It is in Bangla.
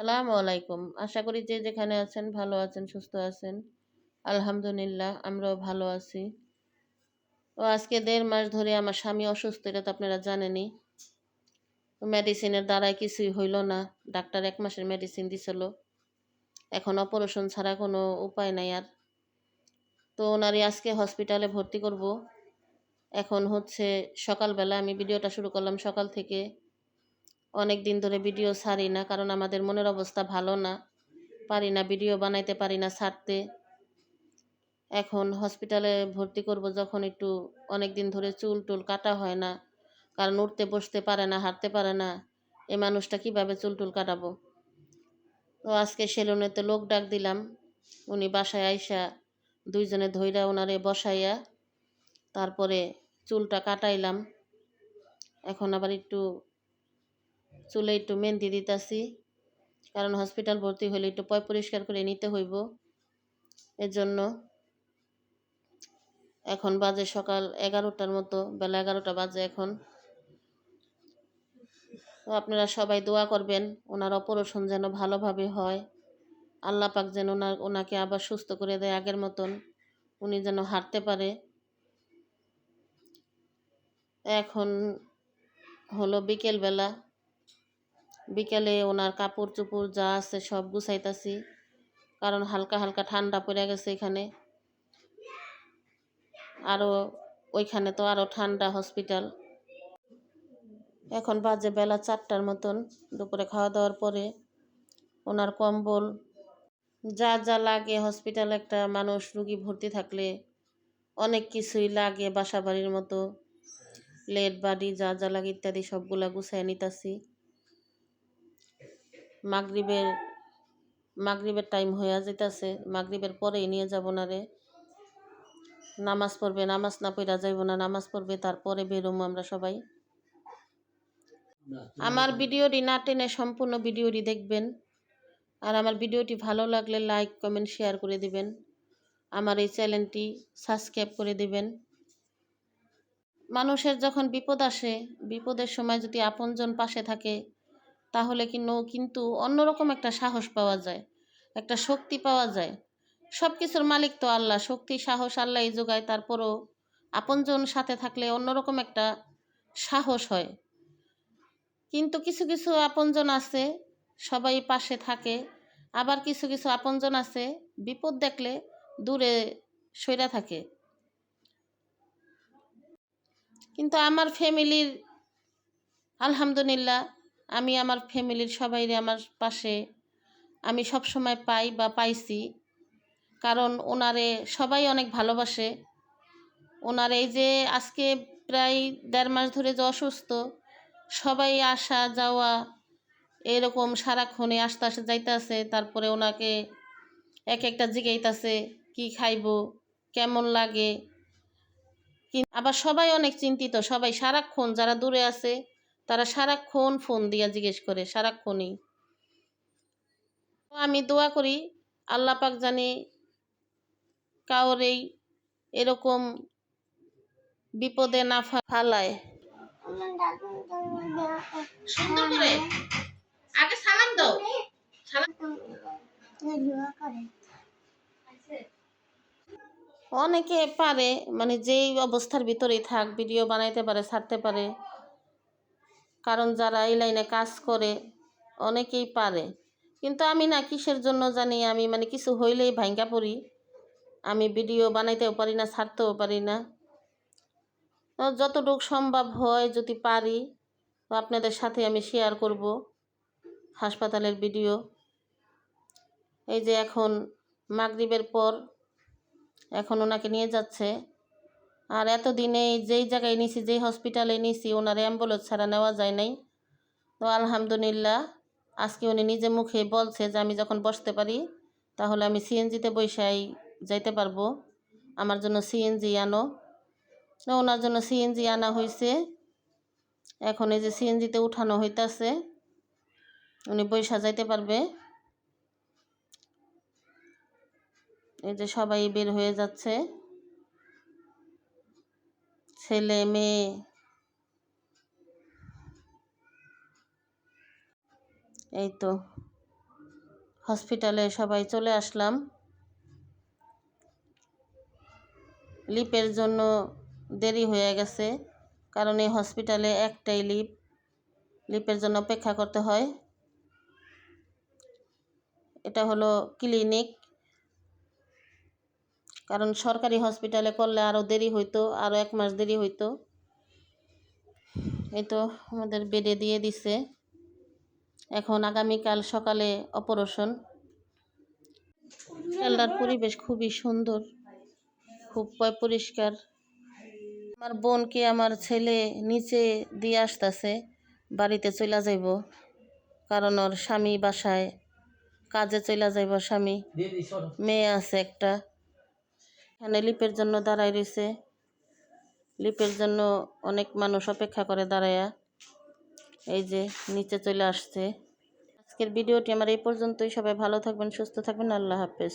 সালামু আলাইকুম। আশা করি যে যেখানে আছেন ভালো আছেন, সুস্থ আছেন। আলহামদুলিল্লাহ, আমরাও ভালো আছি। তো আজকে দেড় মাস ধরে আমার স্বামী অসুস্থ, এটা তো আপনারা জানেনই। মেডিসিনের দ্বারাই কিছুই হইল না। ডাক্তার এক মাসের মেডিসিন দিছিল। এখন অপারেশন ছাড়া কোনো উপায় নাই আর। তো ওনারই আজকে হসপিটালে ভর্তি করব। এখন হচ্ছে সকালবেলা আমি ভিডিওটা শুরু করলাম সকাল থেকে। অনেক দিন ধরে ভিডিও ছাড়ি না, কারণ আমাদের মনের অবস্থা ভালো না। পারি না, ভিডিও বানাইতে পারি না ছাড়তে। এখন হসপিটালে ভর্তি করব যখন একটু অনেক দিন ধরে চুল টুল কাটা হয় না, কারণ উঠতে বসতে পারে না, হাঁটতে পারে না, এ মানুষটা কীভাবে চুল টুল কাটাবো? তো আজকে সেলুনেতে লোক ডাক দিলাম, উনি বাসায় আইসা দুইজনে ধইরা ওনারে বসাইয়া তারপরে চুলটা কাটাইলাম। এখন আবার একটু চুলে একটু মেহেন্দি দিতেছি। কারণ হসপিটাল ভর্তি হলে একটু পয় পরিষ্কার করে নিতে হইব। এর জন্য এখন বাজে সকাল এগারোটার মতো, বেলা এগারোটা বাজে এখন। আপনারা সবাই দোয়া করবেন, ওনার অপারেশন যেন ভালোভাবে হয়। আল্লাহ পাক যেন ওনার, ওনাকে আবার সুস্থ করে দেয় আগের মতন, উনি যেন হাঁটতে পারে। এখন হলো বিকেলবেলা বিকেলে ওনার কাপড় চোপড় যা আছে সব গুছাইতাছি, কারণ হালকা হালকা ঠান্ডা পড়ে গেছে এখানে। আরও ওইখানে তো আরও ঠান্ডা হসপিটাল। এখন বাজে বেলা চারটার মতন, দুপুরে খাওয়া দাওয়ার পরে ওনার কম্বল, যা যা লাগে হসপিটালে একটা মানুষ রুগী ভর্তি থাকলে অনেক কিছুই লাগে বাসা বাড়ির মতো। লেট বাড়ি যা যা লাগে ইত্যাদি সবগুলা গুছাই নিতাছি। মাগরিবের মাগরিবের টাইম হয়ে যেতেছে মাগরিবের পরেই নিয়ে যাব না রে। নামাজ পড়বে, নামাজ না পড়া যাইব না, নামাজ পড়বে, তারপরে বেরোবো আমরা সবাই। আমার ভিডিওটি না টেনে সম্পূর্ণ ভিডিওটি দেখবেন। আর আমার ভিডিওটি ভালো লাগলে লাইক কমেন্ট শেয়ার করে দিবেন। আমার এই চ্যানেলটি সাবস্ক্রাইব করে দিবেন। মানুষের যখন বিপদ আসে, বিপদের সময় যদি আপনজন পাশে থাকে তাহলে কিন্তু কিন্তু অন্যরকম একটা সাহস পাওয়া যায়, একটা শক্তি পাওয়া যায়। সব কিছুর মালিক তো আল্লাহ, শক্তি, সাহস আল্লাহ যোগায়, তারপরও আপনজন সাথে থাকলে অন্যরকম একটা সাহস হয়। কিন্তু কিছু কিছু আপনজন আছে, সবাই পাশে থাকে, আবার কিছু কিছু আপনজন আছে, বিপদ দেখলে দূরে সইরা থাকে। কিন্তু আমার ফ্যামিলির আলহামদুলিল্লাহ আমি আমার ফ্যামিলির সবাইরে আমার পাশে আমি সব সময় পাই বা পাইছি। কারণ ওনারে সবাই অনেক ভালোবাসে। ওনার এই যে আজকে প্রায় দেড় মাস ধরে যে অসুস্থ, সবাই আসা, যাওয়া এরকম সারাক্ষণে আসতে আসতে যাইতেছে। তারপরে ওনাকে এক একটা জিগাইতেছে, কি খাইব, কেমন লাগে? আবার সবাই অনেক চিন্তিত, সবাই সারাক্ষণ যারা দূরে আছে তারা সারাক্ষণ ফোন দিয়া জিজ্ঞেস করে সারাক্ষণই। আমি দোয়া করি আল্লাহ পাক জানি কাউরেই এরকম বিপদে না ফালায়। সুন্দর করে আগে সালাম দাও। সালাম অনেকে পারে মানে যেই অবস্থার ভিতরেই থাক ভিডিও বানাইতে পারে ছাড়তে পারে কারণ যারা এই লাইনে কাজ করে, অনেকেই পারে। কিন্তু আমি না কিসের জন্য জানি, আমি মানে কিছু হইলেই ভাঙ্গা পড়ি। আমি ভিডিও বানাইতেও পারি না, ছাড়তেও পারি না। যতটুকু সম্ভব হয় যদি পারি তো আপনাদের সাথে আমি শেয়ার করব হাসপাতালের ভিডিও। এই যে এখন মাগরিবের পর, এখন ওনাকে নিয়ে যাচ্ছে। আর এতদিনে যেই জায়গায় নিছি যেই হসপিটালে নিছি ওনার অ্যাম্বুলেন্স ছাড়া নেওয়া যায় নাই। তো আলহামদুলিল্লাহ, আজকে উনি নিজে মুখে বলছে যে আমি যখন বসতে পারি, তাহলে আমি সিএনজিতে বৈশাই যাইতে পারব। আমার জন্য সিএনজি আনো। তো ওনার জন্য সিএনজি আনা হয়েছে এখন এই যে সিএনজিতে উঠানো হইতাছে, উনি বৈশা যাইতে পারবে। এই যে সবাই বের হয়ে যাচ্ছে। ছেলে মেয়ে। এই তো, হসপিটালে সবাই চলে আসলাম। লিপের জন্য দেরি হয়ে গেছে, কারণ এই হসপিটালে একটাই লিপ। লিপের জন্য অপেক্ষা করতে হয়। এটা হলো ক্লিনিক। কারণ সরকারি হসপিটালে করলে আরও দেরি হইতো আরও এক মাস দেরি হইতো। এই তো আমাদের বেডে দিয়ে দিছে। এখন আগামীকাল সকালে অপারেশন খেলার পরিবেশ খুবই সুন্দর, খুব পরিষ্কার। আমার বোনকে আমার ছেলে নিচে দিয়ে আসতেছে, বাড়িতে চলে যাইব। কারণ ওর স্বামী বাসায় কাজে চলে যাইব, স্বামী মেয়ে আছে একটা। এখানে লিপের জন্য দাঁড়ায় রয়েছে। লিপের জন্য অনেক মানুষ অপেক্ষা করে দাঁড়ায়া। এই যে নিচে চলে আসছে। আজকের ভিডিওটি আমার এই পর্যন্তই। সবাই ভালো থাকবেন, সুস্থ থাকবেন। আল্লাহ হাফেজ।